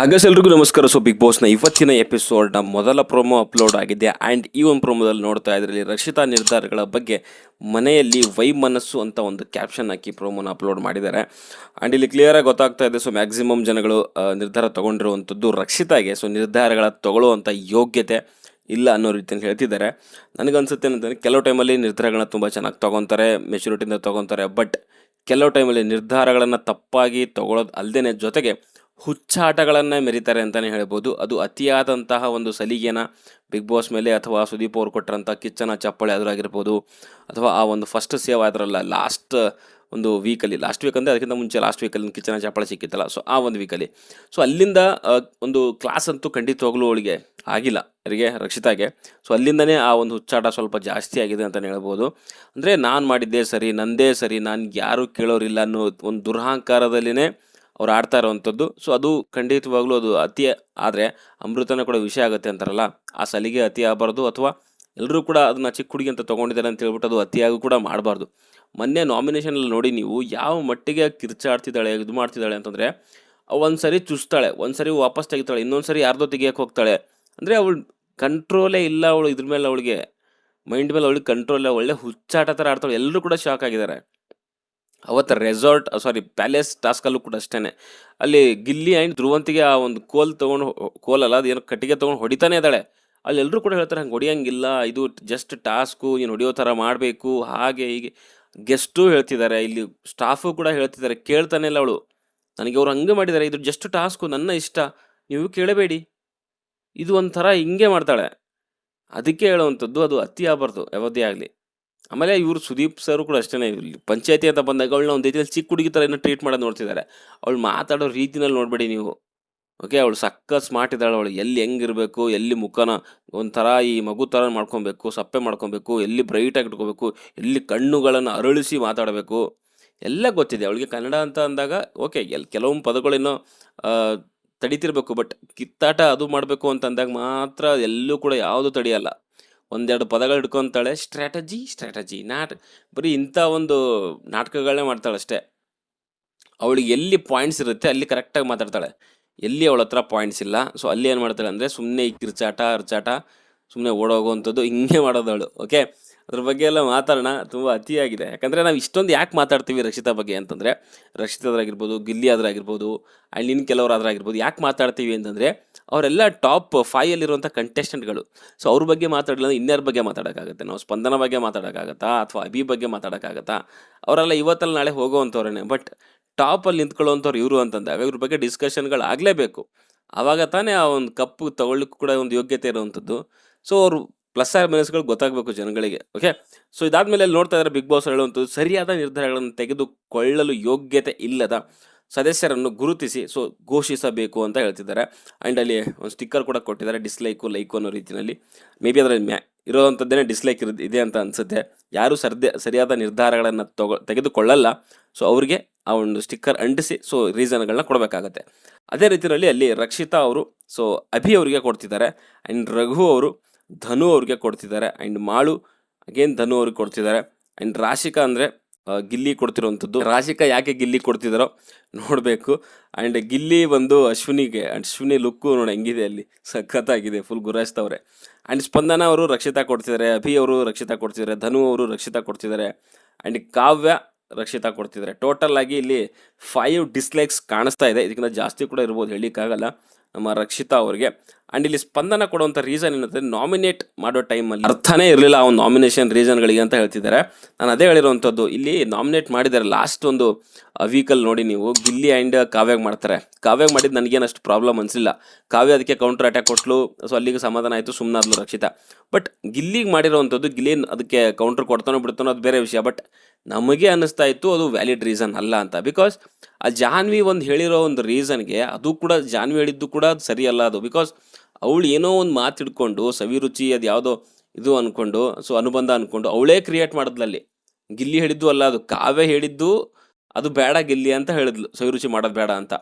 ಹಾಗಾಸ್ ಎಲ್ರಿಗೂ ನಮಸ್ಕಾರ. So big ಬಾಸ್ನ ಇವತ್ತಿನ ಎಪಿಸೋಡ್ನ ಮೊದಲ ಪ್ರೋಮೋ ಅಪ್ಲೋಡ್ ಆಗಿದೆ. ಆ್ಯಂಡ್ ಈ ಒಂದು ಪ್ರೋಮೋದಲ್ಲಿ ನೋಡ್ತಾ ಇದರಲ್ಲಿ ರಕ್ಷಿತಾ ನಿರ್ಧಾರಗಳ ಬಗ್ಗೆ ಮನೆಯಲ್ಲಿ ವೈಮನಸ್ಸು ಅಂತ ಒಂದು ಕ್ಯಾಪ್ಷನ್ ಹಾಕಿ ಪ್ರೋಮೋನ ಅಪ್ಲೋಡ್ ಮಾಡಿದ್ದಾರೆ. ಆ್ಯಂಡ್ ಇಲ್ಲಿ ಕ್ಲಿಯರಾಗಿ ಗೊತ್ತಾಗ್ತಾ ಇದೆ ಸೊ ಮ್ಯಾಕ್ಸಿಮಮ್ ಜನಗಳು ನಿರ್ಧಾರ ತೊಗೊಂಡಿರುವಂಥದ್ದು ರಕ್ಷಿತಾಗೆ. ಸೊ ನಿರ್ಧಾರಗಳ ತೊಗೊಳ್ಳುವಂಥ ಯೋಗ್ಯತೆ ಇಲ್ಲ ಅನ್ನೋ ರೀತಿಯಲ್ಲಿ ಹೇಳ್ತಿದ್ದಾರೆ. ನನಗನ್ಸುತ್ತೆ ಏನಂತಂದರೆ, ಕೆಲವು ಟೈಮಲ್ಲಿ ನಿರ್ಧಾರಗಳನ್ನ ತುಂಬ ಚೆನ್ನಾಗಿ ತೊಗೊತಾರೆ ಮೆಚುರಿಟಿಯಿಂದ ತೊಗೊತಾರೆ. ಬಟ್ ಕೆಲವು ಟೈಮಲ್ಲಿ ನಿರ್ಧಾರಗಳನ್ನು ತಪ್ಪಾಗಿ ತೊಗೊಳೋದು ಅಲ್ಲದೇ ಜೊತೆಗೆ ಹುಚ್ಚಾಟಗಳನ್ನು ಮೆರಿತಾರೆ ಅಂತಲೇ ಹೇಳ್ಬೋದು. ಅದು ಅತಿಯಾದಂತಹ ಒಂದು ಸಲಿಗೆನ ಬಿಗ್ ಬಾಸ್ ಮೇಲೆ ಅಥವಾ ಸುದೀಪ್ ಅವರು ಕೊಟ್ಟರಂಥ ಕಿಚ್ಚನ ಚಪ್ಪಳೆ ಅದರಾಗಿರ್ಬೋದು ಅಥವಾ ಆ ಒಂದು ಫಸ್ಟ್ ಸೇವ್ ಆದ್ರಲ್ಲ ಲಾಸ್ಟ್ ಒಂದು ವೀಕಲ್ಲಿ ಲಾಸ್ಟ್ ವೀಕ್ ಅಂದರೆ ಅದಕ್ಕಿಂತ ಮುಂಚೆ ಲಾಸ್ಟ್ ವೀಕಲ್ಲಿ ಕಿಚ್ಚನ ಚಪ್ಪಳೆ ಸಿಕ್ಕಿತ್ತಲ್ಲ ಸೊ ಆ ಒಂದು ವೀಕಲ್ಲಿ ಸೊ ಅಲ್ಲಿಂದ ಒಂದು ಕ್ಲಾಸ್ ಅಂತೂ ಖಂಡಿತವಾಗ್ಲೂ ಅವಳಿಗೆ ಆಗಿಲ್ಲ, ಅವರಿಗೆ ರಕ್ಷಿತಾಗೆ ಸೊ ಅಲ್ಲಿಂದನೇ ಆ ಒಂದು ಹುಚ್ಚಾಟ ಸ್ವಲ್ಪ ಜಾಸ್ತಿ ಆಗಿದೆ ಅಂತಲೇ ಹೇಳ್ಬೋದು. ಅಂದರೆ ನಾನು ಮಾಡಿದ್ದೇ ಸರಿ, ನಂದೇ ಸರಿ, ನಾನು ಯಾರೂ ಕೇಳೋರಿಲ್ಲ ಅನ್ನೋ ಒಂದು ದುರಹಂಕಾರದಲ್ಲಿನೇ ಅವ್ರು ಆಡ್ತಾ ಇರೋವಂಥದ್ದು. ಸೊ ಅದು ಖಂಡಿತವಾಗ್ಲೂ ಅದು ಅತಿ, ಆದರೆ ಅಮೃತನ ಕೂಡ ವಿಷಯ ಆಗುತ್ತೆ ಅಂತಾರಲ್ಲ, ಆ ಸಲಿಗೆ ಅತಿ ಆಗಬಾರ್ದು ಅಥವಾ ಎಲ್ಲರೂ ಕೂಡ ಅದನ್ನ ಚಿಕ್ಕ ಹುಡುಗಿ ಅಂತ ತೊಗೊಂಡಿದ್ದಾರೆ ಅಂತ ಹೇಳ್ಬಿಟ್ಟು ಅದು ಅತಿಯಾಗೂ ಕೂಡ ಮಾಡಬಾರ್ದು. ಮೊನ್ನೆ ನಾಮಿನೇಷನಲ್ಲಿ ನೋಡಿ ನೀವು ಯಾವ ಮಟ್ಟಿಗೆ ಕಿರ್ಚಾಡ್ತಿದ್ದಾಳೆ, ಇದು ಮಾಡ್ತಿದ್ದಾಳೆ ಅಂತಂದರೆ ಒಂದು ಸರಿ ಚುಸ್ತಾಳೆ ಒಂದು ಸರಿ ವಾಪಸ್ ತೆಗಿತಾಳೆ ಇನ್ನೊಂದು ಸರಿ ಯಾರ್ದೋ ತೆಗಿಯಕ್ಕೆ ಹೋಗ್ತಾಳೆ. ಅಂದರೆ ಅವಳು ಕಂಟ್ರೋಲೇ ಇಲ್ಲ ಅವಳು ಇದ್ರ ಮೇಲೆ ಅವಳಿಗೆ ಮೈಂಡ್ ಮೇಲೆ ಅವಳಿಗೆ ಕಂಟ್ರೋಲ್ ಒಳ್ಳೆ ಹುಚ್ಚಾಟ ಥರ ಆಡ್ತಾಳೆ. ಎಲ್ಲರೂ ಕೂಡ ಶಾಕ್ ಆಗಿದ್ದಾರೆ. ಅವತ್ತು ರೆಸಾರ್ಟ್ ಸಾರಿ ಪ್ಯಾಲೇಸ್ ಟಾಸ್ಕಲ್ಲೂ ಕೂಡ ಅಷ್ಟೇ ಅಲ್ಲಿ ಗಿಲ್ಲಿ ಆ್ಯಂಡ್ ಧ್ರುವಂತಿಗೆ ಆ ಒಂದು ಕೋಲ್ ತೊಗೊಂಡು ಕೋಲಲ್ಲ ಅದು ಏನೋ ಕಟ್ಟಿಗೆ ತೊಗೊಂಡು ಹೊಡಿತಾನೆ ಇದ್ದಾಳೆ. ಅಲ್ಲಿ ಎಲ್ಲರೂ ಕೂಡ ಹೇಳ್ತಾರೆ, ಹಂಗೆ ಹೊಡಿಯಂಗಿಲ್ಲ, ಇದು ಜಸ್ಟ್ ಟಾಸ್ಕು ಏನು ಹೊಡಿಯೋ ಥರ ಮಾಡಬೇಕು, ಹಾಗೆ ಹೀಗೆ. ಗೆಸ್ಟು ಹೇಳ್ತಿದ್ದಾರೆ, ಇಲ್ಲಿ ಸ್ಟಾಫು ಕೂಡ ಹೇಳ್ತಿದ್ದಾರೆ, ಕೇಳ್ತಾನೆ ಇಲ್ಲ ಅವಳು. ನನಗೆ ಅವ್ರು ಹಂಗೆ ಮಾಡಿದ್ದಾರೆ, ಇದು ಜಸ್ಟ್ ಟಾಸ್ಕು ನನ್ನ ಇಷ್ಟ. ನೀವು ಕೇಳಬೇಡಿ. ಇದು ಒಂಥರ ಹಿಂಗೆ ಮಾಡ್ತಾಳೆ. ಅದಕ್ಕೆ ಹೇಳುವಂಥದ್ದು ಅದು ಅತಿ ಆಗಬಾರ್ದು ಯಾವುದೇ ಆಗಲಿ. ಆಮೇಲೆ ಇವರು ಸುದೀಪ್ ಸರ್ ಕೂಡ ಅಷ್ಟೇ ಇಲ್ಲಿ ಪಂಚಾಯತಿ ಅಂತ ಬಂದಾಗ ಅವಳನ್ನ ಒಂದು ರೀತಿಯಲ್ಲಿ ಚಿಕ್ಕ ಹುಡುಗಿ ಥರ ಏನೋ ಟ್ರೀಟ್ ಮಾಡೋದು ನೋಡ್ತಿದ್ದಾರೆ ಅವಳು ಮಾತಾಡೋ ರೀತಿನಲ್ಲಿ ನೋಡಬೇಡಿ ನೀವು. ಓಕೆ ಅವಳು ಸಕ್ಕ ಸ್ಮಾರ್ಟ್ ಇದ್ದಾಳೆ ಅವಳು. ಎಲ್ಲಿ ಹೆಂಗಿರಬೇಕು ಎಲ್ಲಿ ಮುಖನ ಒಂಥರ ಈ ಮಗು ಥರ ಮಾಡ್ಕೊಬೇಕು, ಸಪ್ಪೆ ಮಾಡ್ಕೊಬೇಕು, ಎಲ್ಲಿ ಬ್ರೈಟಾಗಿ ಇಟ್ಕೋಬೇಕು, ಎಲ್ಲಿ ಕಣ್ಣುಗಳನ್ನು ಅರಳಿಸಿ ಮಾತಾಡಬೇಕು, ಎಲ್ಲ ಗೊತ್ತಿದೆ. ಅವಳಿಗೆ ಕನ್ನಡ ಅಂತ ಅಂದಾಗ ಓಕೆ ಎಲ್ಲಿ ಕೆಲವೊಂದು ಪದಗಳೇನೋ ತಡಿತಿರಬೇಕು. ಬಟ್ ಕಿತ್ತಾಟ ಅದು ಮಾಡಬೇಕು ಅಂತ ಅಂದಾಗ ಮಾತ್ರ ಎಲ್ಲೂ ಕೂಡ ಯಾವುದು ತಡೆಯಲ್ಲ. ಒಂದೆರಡು ಪದಗಳು ಹಿಡ್ಕೊತಾಳೆ, ಸ್ಟ್ರಾಟಜಿ ಸ್ಟ್ರಾಟಜಿ. ನಾಟ್, ಬರೀ ಇಂಥ ಒಂದು ನಾಟಕಗಳನ್ನೇ ಮಾಡ್ತಾಳೆ ಅಷ್ಟೇ. ಅವಳಿಗೆ ಎಲ್ಲಿ ಪಾಯಿಂಟ್ಸ್ ಇರುತ್ತೆ ಅಲ್ಲಿ ಕರೆಕ್ಟಾಗಿ ಮಾತಾಡ್ತಾಳೆ. ಎಲ್ಲಿ ಅವಳ ಹತ್ರ ಪಾಯಿಂಟ್ಸ್ ಇಲ್ಲ, ಸೊ ಅಲ್ಲಿ ಏನು ಮಾಡ್ತಾಳೆ ಅಂದರೆ ಸುಮ್ಮನೆ ಈ ಕಿರ್ಚಾಟ, ಅರ್ಚಾಟ ಸುಮ್ಮನೆ ಓಡೋಗುವಂಥದ್ದು ಹಿಂಗೆ ಮಾಡೋದವಳು, ಓಕೆ? ಅದ್ರ ಬಗ್ಗೆ ಎಲ್ಲ ಮಾತಾಡೋಣ. ತುಂಬ ಅತಿಯಾಗಿದೆ. ಯಾಕಂದರೆ ನಾವು ಇಷ್ಟೊಂದು ಯಾಕೆ ಮಾತಾಡ್ತೀವಿ ರಕ್ಷಿತಾ ಬಗ್ಗೆ ಅಂತಂದರೆ, ರಕ್ಷಿತಾದ್ರಾಗಿರ್ಬೋದು ಗಿಲ್ಲಿ ಆದ್ರಾಗಿರ್ಬೋದು ಇನ್ನು ಕೆಲವರು ಆದ್ರಾಗಿರ್ಬೋದು ಯಾಕೆ ಮಾತಾಡ್ತೀವಿ ಅಂತಂದರೆ, ಅವರೆಲ್ಲ ಟಾಪ್ ಫೈಯಲ್ಲಿರುವಂಥ ಕಂಟೆಸ್ಟೆಂಟ್ಗಳು. ಸೊ ಅವ್ರ ಬಗ್ಗೆ ಮಾತಾಡಲಿಲ್ಲ ಇನ್ಯಾರ ಬಗ್ಗೆ ಮಾತಾಡೋಕ್ಕಾಗತ್ತೆ? ನಾವು ಸ್ಪಂದನ ಬಗ್ಗೆ ಮಾತಾಡೋಕ್ಕಾಗತ್ತಾ? ಅಥವಾ ಅಭಿ ಬಗ್ಗೆ ಮಾತಾಡೋಕ್ಕಾಗತ್ತಾ? ಅವರೆಲ್ಲ ಇವತ್ತಲ್ಲಿ ನಾಳೆ ಹೋಗೋವಂಥವ್ರೇ ಬಟ್ ಟಾಪಲ್ಲಿ ನಿಂತ್ಕೊಳ್ಳುವಂಥವ್ರು ಇವರು ಅಂತಂದಾಗ ಇವ್ರ ಬಗ್ಗೆ ಡಿಸ್ಕಷನ್ಗಳು ಆಗಲೇಬೇಕು ಆವಾಗ ತಾನೇ ಆ ಒಂದು ಕಪ್ಪು ತಗೊಳ್ಳೋಕ್ಕೂ ಕೂಡ ಒಂದು ಯೋಗ್ಯತೆ ಇರುವಂಥದ್ದು. ಸೊ ಅವರು ಪ್ಲಸ್ ಆರ್ ಮೈನಸ್ಗಳು ಗೊತ್ತಾಗಬೇಕು ಜನಗಳಿಗೆ ಓಕೆ ಸೊ ಇದಾದ್ಮೇಲೆ ಅಲ್ಲಿ ನೋಡ್ತಾ ಇದ್ದಾರೆ ಬಿಗ್ ಬಾಸ್ ಹೇಳುವಂಥದ್ದು ಸರಿಯಾದ ನಿರ್ಧಾರಗಳನ್ನು ತೆಗೆದುಕೊಳ್ಳಲು ಯೋಗ್ಯತೆ ಇಲ್ಲದ ಸದಸ್ಯರನ್ನು ಗುರುತಿಸಿ ಸೊ ಘೋಷಿಸಬೇಕು ಅಂತ ಹೇಳ್ತಿದ್ದಾರೆ. ಆ್ಯಂಡ್ ಅಲ್ಲಿ ಒಂದು ಸ್ಟಿಕ್ಕರ್ ಕೂಡ ಕೊಟ್ಟಿದ್ದಾರೆ ಡಿಸ್ಲೈಕು ಲೈಕು ಅನ್ನೋ ರೀತಿಯಲ್ಲಿ. ಮೇ ಬಿ ಅದರಲ್ಲಿ ಮ್ಯಾ ಇರೋವಂಥದ್ದೇ ಡಿಸ್ಲೈಕ್ ಇರೋದು ಇದೆ ಅಂತ ಅನಿಸುತ್ತೆ. ಯಾರು ಸರ್ದೆ, ಸರಿಯಾದ ನಿರ್ಧಾರಗಳನ್ನು ತಗೊ, ತೆಗೆದುಕೊಳ್ಳಲ್ಲ. ಸೊ ಅವ್ರಿಗೆ ಆ ಒಂದು ಸ್ಟಿಕ್ಕರ್ ಅಂಟಿಸಿ ಸೊ ರೀಸನ್ಗಳನ್ನ ಕೊಡಬೇಕಾಗತ್ತೆ. ಅದೇ ರೀತಿಯಲ್ಲಿ ಅಲ್ಲಿ ರಕ್ಷಿತಾ ಅವರು ಸೊ ಅಭಿ ಅವರಿಗೆ ಕೊಡ್ತಿದ್ದಾರೆ. ಆ್ಯಂಡ್ ರಘು ಅವರು ಧನು ಅವ್ರಿಗೆ ಕೊಡ್ತಿದ್ದಾರೆ. ಆ್ಯಂಡ್ ಮಾಳು ಅಗೇನ್ ಧನು ಅವ್ರಿಗೆ ಕೊಡ್ತಿದ್ದಾರೆ. ಆ್ಯಂಡ್ ರಾಶಿಕಾ ಅಂದರೆ ಗಿಲ್ಲಿ ಕೊಡ್ತಿರೋವಂಥದ್ದು. ರಾಶಿಕಾ ಯಾಕೆ ಗಿಲ್ಲಿ ಕೊಡ್ತಿದ್ದಾರೋ ನೋಡಬೇಕು. ಆ್ಯಂಡ್ ಗಿಲ್ಲಿ ಬಂದು ಅಶ್ವಿನಿಗೆ ಆ್ಯಂಡ್ ಅಶ್ವಿನಿ ಲುಕ್ಕು ನೋಡಿ ಹೆಂಗಿದೆ ಅಲ್ಲಿ. ಸಖತ್ತಾಗಿದೆ ಫುಲ್ ಗುರಾಯಿಸ್ತವ್ರೆ ಆ್ಯಂಡ್ ಸ್ಪಂದನ ಅವರು ರಕ್ಷಿತಾ ಕೊಡ್ತಿದ್ದಾರೆ, ಅಭಿ ಅವರು ರಕ್ಷಿತಾ ಕೊಡ್ತಿದ್ದಾರೆ, ಧನು ಅವರು ರಕ್ಷಿತಾ ಕೊಡ್ತಿದ್ದಾರೆ. ಆ್ಯಂಡ್ ಕಾವ್ಯ ರಕ್ಷಿತಾ ಕೊಡ್ತಿದ್ದಾರೆ. ಟೋಟಲ್ ಆಗಿ ಇಲ್ಲಿ ಫೈವ್ ಡಿಸ್ಲೈಕ್ಸ್ ಕಾಣಿಸ್ತಾ ಇದೆ. ಇದಕ್ಕಿಂತ ಜಾಸ್ತಿ ಕೂಡ ಇರ್ಬೋದು ಹೇಳಿಕ್ಕಾಗಲ್ಲ ನಮ್ಮ ರಕ್ಷಿತಾ ಅವರಿಗೆ. ಆ್ಯಂಡ್ ಇಲ್ಲಿ ಸ್ಪಂದನ ಕೊಡುವಂಥ ರೀಸನ್ ಏನಂದರೆ ನಾಮಿನೇಟ್ ಮಾಡೋ ಟೈಮಲ್ಲಿ ಅರ್ಥನೇ ಇರಲಿಲ್ಲ ಆ ಒಂದು ನಾಮಿನೇಷನ್ ರೀಸನ್ಗಳಿಗೆ ಅಂತ ಹೇಳ್ತಿದ್ದಾರೆ. ನಾನು ಅದೇ ಹೇಳಿರುವಂಥದ್ದು ಇಲ್ಲಿ ನಾಮಿನೇಟ್ ಮಾಡಿದ್ದಾರೆ ಲಾಸ್ಟ್ ಒಂದು ವೀಕಲ್ಲಿ ನೋಡಿ ನೀವು ಗಿಲ್ಲಿ ಆ್ಯಂಡ್ ಕಾವ್ಯಾಗ ಮಾಡ್ತಾರೆ. ಕಾವ್ಯಾಗ ಮಾಡಿದ್ದು ನನಗೇನು ಅಷ್ಟು ಪ್ರಾಬ್ಲಮ್ ಅನಿಸಿಲ್ಲ ಕಾವ್ಯ ಅದಕ್ಕೆ ಕೌಂಟರ್ ಅಟ್ಯಾಕ್ ಕೊಟ್ಲು ಸೊ ಅಲ್ಲಿಗೆ ಸಮಾಧಾನ ಆಯಿತು ಸುಮ್ಮನಾದ್ಲು ರಕ್ಷಿತಾ. ಬಟ್ ಗಿಲ್ಲಿಗೆ ಮಾಡಿರೋವಂಥದ್ದು ಗಿಲ್ಲಿ ಅದಕ್ಕೆ ಕೌಂಟರ್ ಕೊಡ್ತಾನೋ ಬಿಡ್ತಾನೋ ಅದು ಬೇರೆ ವಿಷಯ. ಬಟ್ ನಮಗೆ ಅನ್ನಿಸ್ತಾ ಇತ್ತು, ಅದು ವ್ಯಾಲಿಡ್ ರೀಸನ್ ಅಲ್ಲ ಅಂತ. ಬಿಕಾಸ್ ಆ ಜಾನ್ವಿ ಒಂದು ಹೇಳಿರೋ ಒಂದು ರೀಸನ್ಗೆ ಅದು ಕೂಡ, ಜಾನ್ವಿ ಹೇಳಿದ್ದು ಕೂಡ ಅದು ಸರಿ ಅಲ್ಲ ಅದು. ಬಿಕಾಸ್ ಅವಳು ಏನೋ ಒಂದು ಮಾತು ಹಿಡ್ಕೊಂಡು ಸವಿರುಚಿ ಅದು ಯಾವುದೋ ಇದು ಅಂದ್ಕೊಂಡು ಸೊ ಅನುಬಂಧ ಅಂದ್ಕೊಂಡು ಅವಳೇ ಕ್ರಿಯೇಟ್ ಮಾಡಿದ್ಲಲ್ಲಿ. ಗಿಲ್ಲಿ ಹೇಳಿದ್ದು ಅಲ್ಲ ಅದು ಕಾವೇ ಹೇಳಿದ್ದು ಅದು ಬೇಡ ಗಿಲ್ಲಿ ಅಂತ ಹೇಳಿದ್ಲು ಸವಿರುಚಿ ಮಾಡೋದು ಬೇಡ ಅಂತ.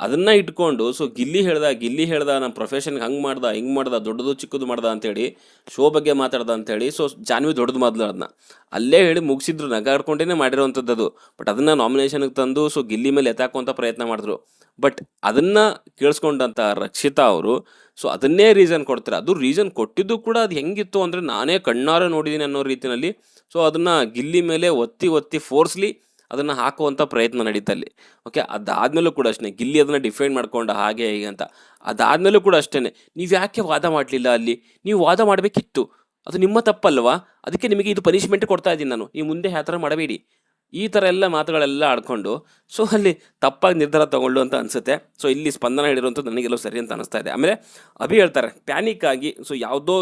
ಅದನ್ನ ಇಟ್ಕೊಂಡು ಸೊ ಗಿಲ್ಲಿ ಹೇಳ್ದ ಗಿಲ್ಲಿ ಹೇಳ್ದ ನಮ್ಮ ಪ್ರೊಫೆಷನ್ಗೆ ಹಂಗೆ ಮಾಡ್ದ, ಹಿಂಗೆ ಮಾಡ್ದ, ದೊಡ್ಡದು ಚಿಕ್ಕದು ಮಾಡ್ದ ಅಂತೇಳಿ ಶೋ ಬಗ್ಗೆ ಮಾತಾಡ್ದ ಅಂತೇಳಿ ಸೊ ಜಾನ್ವಿ ದೊಡ್ಡದು ಮೊದಲು ಅದನ್ನ ಅಲ್ಲೇ ಹೇಳಿ ಮುಗಿಸಿದ್ರು, ನಗಾಡ್ಕೊಂಡೇನೆ ಮಾಡಿರೋವಂಥದ್ದು ಅದು ಬಟ್ ಅದನ್ನ ನಾಮಿನೇಷನ್ಗೆ ತಂದು ಸೊ ಗಿಲ್ಲಿ ಮೇಲೆ ಎತ್ತಾಕುವಂಥ ಪ್ರಯತ್ನ ಮಾಡಿದ್ರು. ಬಟ್ ಅದನ್ನ ಕೇಳಿಸ್ಕೊಂಡಂಥ ರಕ್ಷಿತಾ ಅವರು ಸೊ ಅದನ್ನೇ ರೀಸನ್ ಕೊಡ್ತಾರೆ. ಅದು ರೀಸನ್ ಕೊಟ್ಟಿದ್ದು ಕೂಡ ಅದು ಹೆಂಗಿತ್ತು ಅಂದರೆ ನಾನೇ ಕಣ್ಣಾರೆ ನೋಡಿದ್ದೀನಿ ಅನ್ನೋ ರೀತಿಯಲ್ಲಿ ಸೊ ಅದನ್ನ ಗಿಲ್ಲಿ ಮೇಲೆ ಒತ್ತಿ ಒತ್ತಿ ಫೋರ್ಸ್ಲಿ ಅದನ್ನ ಹಾಕುವಂಥ ಪ್ರಯತ್ನ ನಡೀತಲ್ಲಿ. ಓಕೆ ಅದಾದ್ಮೇಲೂ ಕೂಡ ಅಷ್ಟೇ, ಗಿಲ್ಲಿ ಅದನ್ನ ಡಿಫೈನ್ ಮಾಡ್ಕೊಂಡ ಹಾಗೆ ಹೀಗೆ ಅಂತ. ಅದಾದ್ಮೇಲೂ ಕೂಡ ಅಷ್ಟೇ ನೀವು ಯಾಕೆ ವಾದ ಮಾಡಲಿಲ್ಲ ಅಲ್ಲಿ? ನೀವು ವಾದ ಮಾಡಬೇಕಿತ್ತು. ಅದು ನಿಮ್ಮ ತಪ್ಪಲ್ವಾ? ಅದಕ್ಕೆ ನಿಮಗೆ ಇದು ಪನಿಷ್ಮೆಂಟ್ ಕೊಡ್ತಾ ಇದ್ದೀನಿ ನಾನು. ಈ ಮುಂದೆ ಆ ಥರ ಮಾಡಬೇಡಿ. ಈ ಥರ ಎಲ್ಲ ಮಾತುಗಳೆಲ್ಲ ಆಡ್ಕೊಂಡು ಸೊ ಅಲ್ಲಿ ತಪ್ಪಾಗಿ ನಿರ್ಧಾರ ತಗೊಳ್ಳು ಅಂತ ಅನಿಸುತ್ತೆ. ಸೊ ಇಲ್ಲಿ ಸ್ಪಂದನ ಹೇಳಿರುವಂಥದ್ದು ನನಗೆಲ್ಲೋ ಸರಿ ಅಂತ ಅನಿಸ್ತಾ ಇದೆ. ಆಮೇಲೆ ಅಭಿ ಹೇಳ್ತಾರೆ ಪ್ಯಾನಿಕ್ ಆಗಿ ಸೊ ಯಾವುದೋ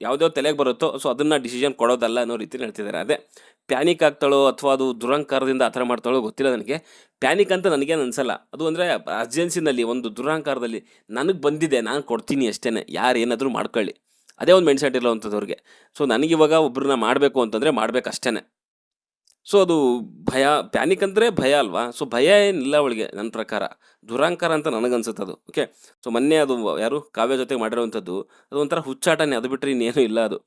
ಯಾವುದೋ ತಲೆಗೆ ಬರುತ್ತೋ ಸೊ ಅದನ್ನು ಡಿಸಿಷನ್ ಕೊಡೋದಲ್ಲ ಅನ್ನೋ ರೀತಿ ಹೇಳ್ತಿದ್ದಾರೆ. ಅದೇ ಪ್ಯಾನಿಕ್ ಆಗ್ತಾಳೋ ಅಥವಾ ಅದು ದುರಹಂಕಾರದಿಂದ ಆ ಥರ ಮಾಡ್ತಾಳೋ ಗೊತ್ತಿಲ್ಲ ನನಗೆ. ಪ್ಯಾನಿಕ್ ಅಂತ ನನಗೇನು ಅನಿಸಲ್ಲ. ಅದು ಅಂದರೆ ಅರ್ಜೆನ್ಸಿನಲ್ಲಿ ಒಂದು ದುರಹಂಕಾರದಲ್ಲಿ ನನಗೆ ಬಂದಿದೆ, ನಾನು ಕೊಡ್ತೀನಿ ಅಷ್ಟೇ ಯಾರು ಏನಾದರೂ ಮಾಡ್ಕೊಳ್ಳಿ. ಅದೇ ಒಂದು ಮೆಂಡ್ಸೆಟ್ ಇರೋವಂಥದ್ದವ್ರಿಗೆ ಸೊ ನನಗಿವಾಗ ಒಬ್ಬರನ್ನ ಮಾಡಬೇಕು ಅಂತಂದರೆ ಮಾಡಬೇಕು ಅಷ್ಟೇ ಸೊ ಅದು ಭಯ, ಪ್ಯಾನಿಕ್ ಅಂದರೆ ಭಯ ಅಲ್ವಾ? ಸೊ ಭಯ ಏನಿಲ್ಲ ಅವಳಿಗೆ ನನ್ನ ಪ್ರಕಾರ. ದುರಹಂಕಾರ ಅಂತ ನನಗನ್ಸುತ್ತೆ ಅದು ಓಕೆ ಸೊ ಮೊನ್ನೆ ಅದು ಯಾರು ಕಾವ್ಯ ಜೊತೆಗೆ ಮಾಡಿರೋವಂಥದ್ದು ಅದು ಒಂಥರ ಹುಚ್ಚಾಟನೇ, ಅದು ಬಿಟ್ಟರೆ ಇನ್ನೇನು ಇಲ್ಲ ಅದು.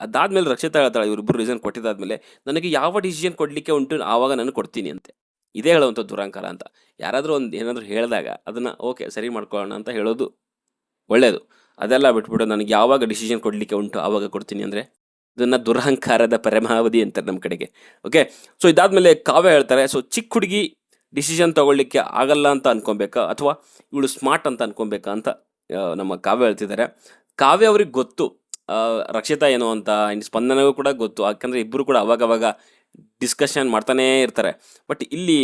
ಅದಾದ್ಮೇಲೆ ರಕ್ಷಿತಾ ಹೇಳ್ತಾಳೆ ಇವರಿಬ್ಬರು ರೀಸನ್ ಕೊಟ್ಟಿದ್ದಾದ್ಮೇಲೆ ನನಗೆ ಯಾವ ಡಿಸಿಷನ್ ಕೊಡಲಿಕ್ಕೆ ಉಂಟು ಆವಾಗ ನಾನು ಕೊಡ್ತೀನಿ ಅಂತೆ. ಇದೇ ಹೇಳುವಂಥ ದುರಂಕಾರ ಅಂತ. ಯಾರಾದರೂ ಒಂದು ಏನಾದರೂ ಹೇಳಿದಾಗ ಅದನ್ನು, ಓಕೆ, ಸರಿ ಮಾಡ್ಕೊಳ್ಳೋಣ ಅಂತ ಹೇಳೋದು ಒಳ್ಳೆಯದು ಅದೆಲ್ಲ ಬಿಟ್ಬಿಟ್ಟು ನನಗೆ ಯಾವಾಗ ಡಿಸಿಷನ್ ಕೊಡಲಿಕ್ಕೆ ಉಂಟು ಆವಾಗ ಕೊಡ್ತೀನಿ ಅಂದರೆ ಇದನ್ನು ದುರಹಂಕಾರದ ಪರಮಾವಧಿ ಅಂತಾರೆ ನಮ್ಮ ಕಡೆಗೆ. ಓಕೆ? ಸೊ ಇದಾದಮೇಲೆ ಕಾವ್ಯ ಹೇಳ್ತಾರೆ ಸೊ ಚಿಕ್ಕ ಹುಡುಗಿ ಡಿಸಿಷನ್ ತಗೊಳ್ಳಿಕ್ಕೆ ಆಗಲ್ಲ ಅಂತ ಅನ್ಕೊಬೇಕಾ ಅಥವಾ ಇವಳು ಸ್ಮಾರ್ಟ್ ಅಂತ ಅನ್ಕೊಬೇಕಾ ಅಂತ ನಮ್ಮ ಕಾವ್ಯ ಹೇಳ್ತಿದ್ದಾರೆ. ಕಾವ್ಯ ಅವ್ರಿಗೆ ಗೊತ್ತು. ರಕ್ಷಿತಾ ಏನು ಅಂತ ಸ್ಪಂದನಗೂ ಕೂಡ ಗೊತ್ತು. ಯಾಕಂದರೆ ಇಬ್ಬರು ಕೂಡ ಅವಾಗವಾಗ ಡಿಸ್ಕಷನ್ ಮಾಡ್ತಾನೇ ಇರ್ತಾರೆ. ಬಟ್ ಇಲ್ಲಿ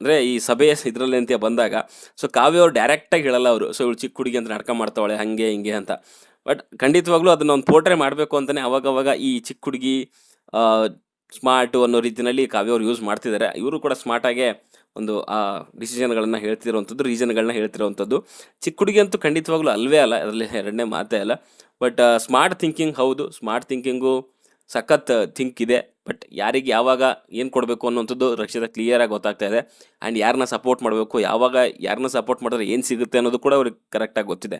ಅಂದರೆ ಈ ಸಭೆಯ ಇದರಲ್ಲಿ ಅಂತ ಬಂದಾಗ ಸೊ ಕಾವ್ಯ ಅವ್ರು ಡೈರೆಕ್ಟಾಗಿ ಹೇಳಲ್ಲ ಅವರು. ಸೊ ಇವಳು ಚಿಕ್ಕ ಹುಡುಗಿ ಅಂತ ನಾಟಕ ಮಾಡ್ತಾವಳೆ, ಹಾಗೆ ಹಿಂಗೆ ಅಂತ. ಬಟ್ ಖಂಡಿತವಾಗ್ಲೂ ಅದನ್ನ ಒಂದು ಪೋಟ್ರೆ ಮಾಡಬೇಕು ಅಂತಲೇ ಅವಾಗವಾಗ ಈ ಚಿಕ್ಕ ಹುಡುಗಿ ಸ್ಮಾರ್ಟು ಅನ್ನೋ ರೀತಿಯಲ್ಲಿ ಕಾವ್ಯ ಅವರು ಯೂಸ್ ಮಾಡ್ತಿದ್ದಾರೆ. ಇವರು ಕೂಡ ಸ್ಮಾರ್ಟಾಗೆ ಒಂದು, ಆ ಡಿಸಿಷನ್ಗಳನ್ನು ಹೇಳ್ತಿರೋವಂಥದ್ದು ರೀಸನ್ಗಳನ್ನ ಹೇಳ್ತಿರೋವಂಥದ್ದು ಚಿಕ್ಕ ಹುಡುಗಿ ಅಂತೂ ಖಂಡಿತವಾಗ್ಲೂ ಅಲ್ವೇ ಅಲ್ಲ ಅದರಲ್ಲಿ ಎರಡನೇ ಮಾತೇ ಅಲ್ಲ. ಬಟ್ ಸ್ಮಾರ್ಟ್ ಥಿಂಕಿಂಗ್ ಹೌದು. ಸ್ಮಾರ್ಟ್ ಥಿಂಕಿಂಗು ಸಖತ್ ಥಿಂಕ್ ಇದೆ. ಬಟ್ ಯಾರಿಗೆ ಯಾವಾಗ ಏನು ಕೊಡಬೇಕು ಅನ್ನೋಂಥದ್ದು ರಕ್ಷಿತ ಕ್ಲಿಯರಾಗಿ ಗೊತ್ತಾಗ್ತಾ ಇದೆ. ಆ್ಯಂಡ್ ಯಾರನ್ನ ಸಪೋರ್ಟ್ ಮಾಡಬೇಕು, ಯಾವಾಗ ಯಾರನ್ನ ಸಪೋರ್ಟ್ ಮಾಡಿದ್ರೆ ಏನು ಸಿಗುತ್ತೆ ಅನ್ನೋದು ಕೂಡ ಅವ್ರಿಗೆ ಕರೆಕ್ಟಾಗಿ ಗೊತ್ತಿದೆ.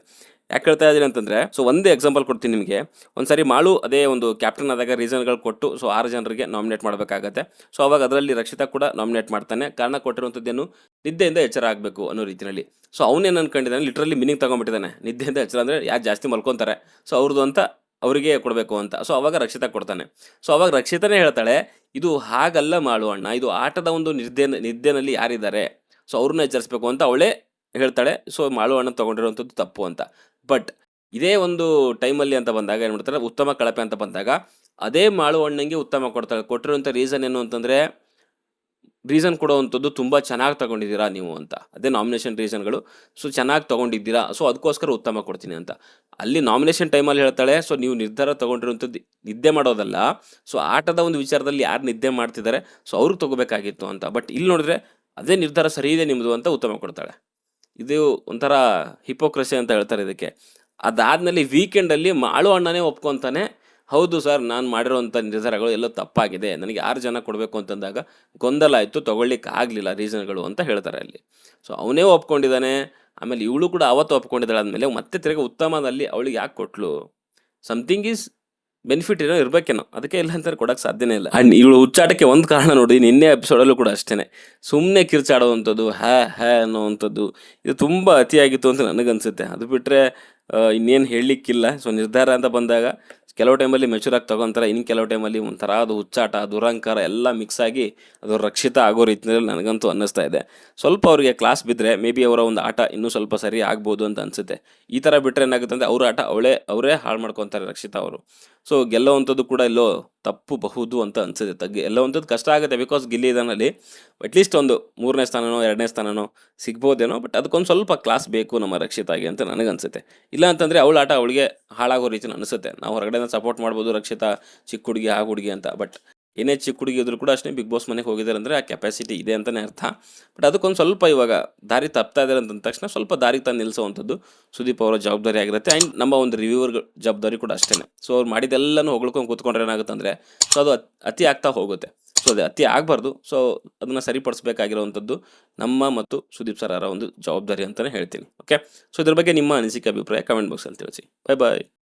ಯಾಕೆ ಹೇಳ್ತಾ ಇದ್ದೀನಿ ಅಂತಂದರೆ ಸೊ ಒಂದೇ ಎಕ್ಸಾಂಪಲ್ ಕೊಡ್ತೀನಿ ನಿಮಗೆ. ಒಂದ್ಸರಿ ಮಾಳು ಅದೇ ಒಂದು ಕ್ಯಾಪ್ಟನ್ ಆದಾಗ ರೀಸನ್ಗಳು ಕೊಟ್ಟು ಸೊ ಆರು ಜನರಿಗೆ ನಾಮಿನೇಟ್ ಮಾಡಬೇಕಾಗತ್ತೆ. ಸೊ ಅವಾಗ ಅದರಲ್ಲಿ ರಕ್ಷಿತಾ ಕೂಡ ನಾಮಿನೇಟ್ ಮಾಡ್ತಾನೆ. ಕಾರಣ ಕೊಟ್ಟಿರುವಂಥದ್ದೇನು, ನಿದ್ದೆಯಿಂದ ಎಚ್ಚರ ಆಗಬೇಕು ಅನ್ನೋ ರೀತಿಯಲ್ಲಿ. ಸೊ ಅವನೇನು ಅನ್ಕೊಂಡಿದ್ದಾನೆ ಲಿಟ್ರಲಿ ಮೀನಿಂಗ್ ತೊಗೊಂಡ್ಬಿಟ್ಟಿದ್ದಾನೆ. ನಿದ್ದೆಯಿಂದ ಎಚ್ಚರ ಅಂದರೆ ಯಾರು ಜಾಸ್ತಿ ಮಲ್ಕೊತಾರೆ. ಸೊ ಅವ್ರದ್ದು ಅಂತ ಅವರಿಗೆ ಕೊಡಬೇಕು ಅಂತ. ಸೊ ಅವಾಗ ರಕ್ಷಿತಾ ಕೊಡ್ತಾನೆ. ಸೊ ಅವಾಗ ರಕ್ಷಿತನೇ ಹೇಳ್ತಾಳೆ, ಇದು ಹಾಗಲ್ಲ ಮಾಡು ಅಣ್ಣ ಇದು ಆಟದ ಒಂದು ನಿದ್ದೆ ನಿದ್ದೆನಲ್ಲಿ ಯಾರಿದ್ದಾರೆ? ಸೊ ಅವ್ರನ್ನ ಎಚ್ಚರಿಸ್ಬೇಕು ಅಂತ ಅವಳೇ ಹೇಳ್ತಾಳೆ. ಸೊ ಮಾಳು ಅಣ್ಣ ತೊಗೊಂಡಿರುವಂಥದ್ದು ತಪ್ಪು ಅಂತ. ಬಟ್ ಇದೇ ಒಂದು ಟೈಮಲ್ಲಿ ಅಂತ ಬಂದಾಗ ಏನು ಮಾಡ್ತಾರೆ ಉತ್ತಮ ಕಳಪೆ ಅಂತ ಬಂದಾಗ, ಅದೇ ಮಾಳು ಅಣ್ಣಂಗೆ ಉತ್ತಮ ಕೊಡ್ತಾಳೆ. ಕೊಟ್ಟಿರುವಂಥ ರೀಸನ್ ಏನು ಅಂತಂದರೆ ರೀಸನ್ ಕೊಡುವಂಥದ್ದು ತುಂಬ ಚೆನ್ನಾಗಿ ತಗೊಂಡಿದ್ದೀರಾ ನೀವು ಅಂತ. ಅದೇ ನಾಮಿನೇಷನ್ ರೀಸನ್ಗಳು ಸೊ ಚೆನ್ನಾಗಿ ತೊಗೊಂಡಿದ್ದೀರಾ. ಸೊ ಅದಕ್ಕೋಸ್ಕರ ಉತ್ತಮ ಕೊಡ್ತೀನಿ ಅಂತ. ಅಲ್ಲಿ ನಾಮಿನೇಷನ್ ಟೈಮಲ್ಲಿ ಹೇಳ್ತಾಳೆ ಸೊ ನೀವು ನಿರ್ಧಾರ ತೊಗೊಂಡಿರುವಂಥದ್ದು ನಿದ್ದೆ ಮಾಡೋದಲ್ಲ. ಸೊ ಆಟದ ಒಂದು ವಿಚಾರದಲ್ಲಿ ಯಾರು ನಿದ್ದೆ ಮಾಡ್ತಿದ್ದಾರೆ ಸೊ ಅವ್ರಿಗೆ ತಗೋಬೇಕಾಗಿತ್ತು ಅಂತ. ಬಟ್ ಇಲ್ಲಿ ನೋಡಿದ್ರೆ ಅದೇ ನಿರ್ಧಾರ ಸರಿ ಇದೆ ನಿಮ್ಮದು ಅಂತ ಉತ್ತಮ ಕೊಡ್ತಾಳೆ. ಇದು ಒಂಥರ ಹಿಪೋಕ್ರಸಿ ಅಂತ ಹೇಳ್ತಾರೆ ಇದಕ್ಕೆ. ಅದಾದಮೇಲೆ ವೀಕೆಂಡಲ್ಲಿ ಮಾಳು ಅಣ್ಣನೇ ಒಪ್ಕೊತಾನೆ. ಹೌದು ಸರ್, ನಾನು ಮಾಡಿರೋಂಥ ನಿರ್ಧಾರಗಳು ಎಲ್ಲೋ ತಪ್ಪಾಗಿದೆ. ನನಗೆ ಆರು ಜನ ಕೊಡಬೇಕು ಅಂತಂದಾಗ ಗೊಂದಲ ಆಯಿತು ತೊಗೊಳ್ಲಿಕ್ಕೆ ಆಗಲಿಲ್ಲ ರೀಸನ್ಗಳು ಅಂತ ಹೇಳ್ತಾರೆ ಅಲ್ಲಿ. ಸೊ ಅವನೇ ಒಪ್ಕೊಂಡಿದ್ದಾನೆ, ಆಮೇಲೆ ಇವಳು ಕೂಡ ಅವತ್ತು ಒಪ್ಕೊಂಡಿದ್ದಾಳೆ ಆದಮೇಲೆ ಮತ್ತೆ ತಿರ್ಗಿ ಉತ್ತಮದಲ್ಲಿ ಅವಳಿಗೆ ಯಾಕೆ ಕೊಟ್ಲು? ಸಮಥಿಂಗ್ ಈಸ್ ಬೆನಿಫಿಟ್ ಏನೋ ಇರಬೇಕೇನೋ, ಅದಕ್ಕೆ ಇಲ್ಲ ಅಂತಾರೆ ಕೊಡೋಕ್ಕೆ ಸಾಧ್ಯನೇ ಇಲ್ಲ. ಆ್ಯಂಡ್ ಇವಳು ಹುಚ್ಚಾಟಕ್ಕೆ ಒಂದು ಕಾರಣ ನೋಡಿ, ನಿನ್ನೆ ಎಪಿಸೋಡಲ್ಲೂ ಕೂಡ ಅಷ್ಟೇ ಸುಮ್ಮನೆ ಕಿರ್ಚಾಡೋವಂಥದ್ದು ಹ್ಯಾ ಹ್ಯಾ ಅನ್ನೋವಂಥದ್ದು, ಇದು ತುಂಬ ಅತಿಯಾಗಿತ್ತು ಅಂತ ನನಗನ್ಸುತ್ತೆ. ಅದು ಬಿಟ್ಟರೆ ಇನ್ನೇನು ಹೇಳಲಿಕ್ಕಿಲ್ಲ. ಸೊ ನಿರ್ಧಾರ ಅಂತ ಬಂದಾಗ ಕೆಲವು ಟೈಮಲ್ಲಿ ಮೆಚೂರಾಗಿ ತಗೊತಾರೆ ಇನ್ನು ಕೆಲವು ಟೈಮಲ್ಲಿ ಒಂಥರ ಅದು ಹುಚ್ಚಾಟ, ದುರಂಕಾರ ಎಲ್ಲ ಮಿಕ್ಸ್ ಆಗಿ ಅದು ರಕ್ಷಿತ ಆಗೋ ರೀತಿಯಲ್ಲಿ ನನಗಂತೂ ಅನ್ನಿಸ್ತಾ ಇದೆ. ಸ್ವಲ್ಪ ಅವರಿಗೆ ಕ್ಲಾಸ್ ಬಿದ್ದರೆ ಮೇ ಬಿ ಅವರ ಒಂದು ಆಟ ಇನ್ನೂ ಸ್ವಲ್ಪ ಸರಿ ಆಗ್ಬೋದು ಅಂತ ಅನಿಸುತ್ತೆ. ಈ ಥರ ಬಿಟ್ಟರೆ ಏನಾಗುತ್ತೆ ಅಂದರೆ ಅವ್ರ ಆಟ ಅವಳೇ, ಅವರೇ ಹಾಳು ಮಾಡ್ಕೊತಾರೆ ರಕ್ಷಿತಾ ಅವರು. ಸೊ ಗೆಲ್ಲೋವಂಥದ್ದು ಕೂಡ ಎಲ್ಲೋ ತಪ್ಪು ಬಹುದು ಅಂತ ಅನ್ಸುತ್ತೆ. ತಗ್ಗಿ ಗೆಲ್ಲುವಂಥದ್ದು ಕಷ್ಟ ಆಗುತ್ತೆ ಬಿಕಾಸ್ ಗಿಲ್ಲಿ ಇದನ್ನಲ್ಲಿ ಅಟ್ಲೀಸ್ಟ್ ಒಂದು ಮೂರನೇ ಸ್ಥಾನನೋ, ಎರಡನೇ ಸ್ಥಾನನೋ ಸಿಗ್ಬೋದೇನೋ ಬಟ್ ಅದಕ್ಕೊಂದು ಸ್ವಲ್ಪ ಕ್ಲಾಸ್ ಬೇಕು ನಮ್ಮ ರಕ್ಷಿತಾಗೆ ಅಂತ ನನಗನ್ಸುತ್ತೆ ಇಲ್ಲ ಅಂತಂದರೆ ಅವಳ ಆಟ ಅವಳಿಗೆ ಹಾಳಾಗೋ ರೀತಿ ಅನಿಸುತ್ತೆ. ನಾವು ಹೊರಗಡೆಯಿಂದ ಸಪೋರ್ಟ್ ಮಾಡ್ಬೋದು ರಕ್ಷಿತಾ, ಚಿಕ್ಕ ಹುಡುಗಿ ಆ ಹುಡುಗಿ ಅಂತ ಬಟ್ ಏನೇ ಚಿಕ್ಕ ಹುಡುಗಿ ಇದ್ರು ಕೂಡ ಅಷ್ಟೇ ಬಿಗ್ ಬಾಸ್ ಮನೆಗೆ ಹೋಗಿದ್ದಾರೆ ಅಂದರೆ ಆ ಕೆಪಾಸಿಟಿ ಇದೆ ಅಂತಲೇ ಅರ್ಥ. ಬಟ್ ಅದಕ್ಕೊಂದು ಸ್ವಲ್ಪ ಇವಾಗ ದಾರಿ ತಪ್ತಾ ಇದ್ದಾರೆ ಅಂತಂದ ತಕ್ಷಣ ಸ್ವಲ್ಪ ದಾರಿ ತಂದು ನಿಲ್ಲಿಸುವಂಥದ್ದು ಸುದೀಪ್ ಅವರ ಜವಾಬ್ದಾರಿ ಆಗಿರುತ್ತೆ. ಆ್ಯಂಡ್ ನಮ್ಮ ಒಂದು ರಿವ್ಯೂವರ್ ಜವಾಬ್ದಾರಿ ಕೂಡ ಅಷ್ಟೇ ಸೊ ಅವ್ರು ಮಾಡಿದೆಲ್ಲನೂ ಹೊಗಳ್ಕೊಂಡು ಕೂತ್ಕೊಂಡ್ರೆ ಏನಾಗುತ್ತೆ ಅಂದರೆ ಸೊ ಅದು ಅತ್- ಅತಿ ಆಗ್ತಾ ಹೋಗುತ್ತೆ. ಸೊ ಅದು ಅತಿ ಆಗಬಾರ್ದು. ಸೊ ಅದನ್ನು ಸರಿಪಡಿಸಬೇಕಾಗಿರುವಂಥದ್ದು ನಮ್ಮ ಮತ್ತು ಸುದೀಪ್ ಸರ್ ಅವರ ಒಂದು ಜವಾಬ್ದಾರಿ ಅಂತಲೇ ಹೇಳ್ತೀನಿ. ಓಕೆ ಸೊ ಇದ್ರ ಬಗ್ಗೆ ನಿಮ್ಮ ಅನಿಸಿಕೆ, ಅಭಿಪ್ರಾಯ ಕಮೆಂಟ್ ಬಾಕ್ಸಲ್ಲಿ ತಿಳಿಸಿ. ಬಾಯ್ ಬಾಯ್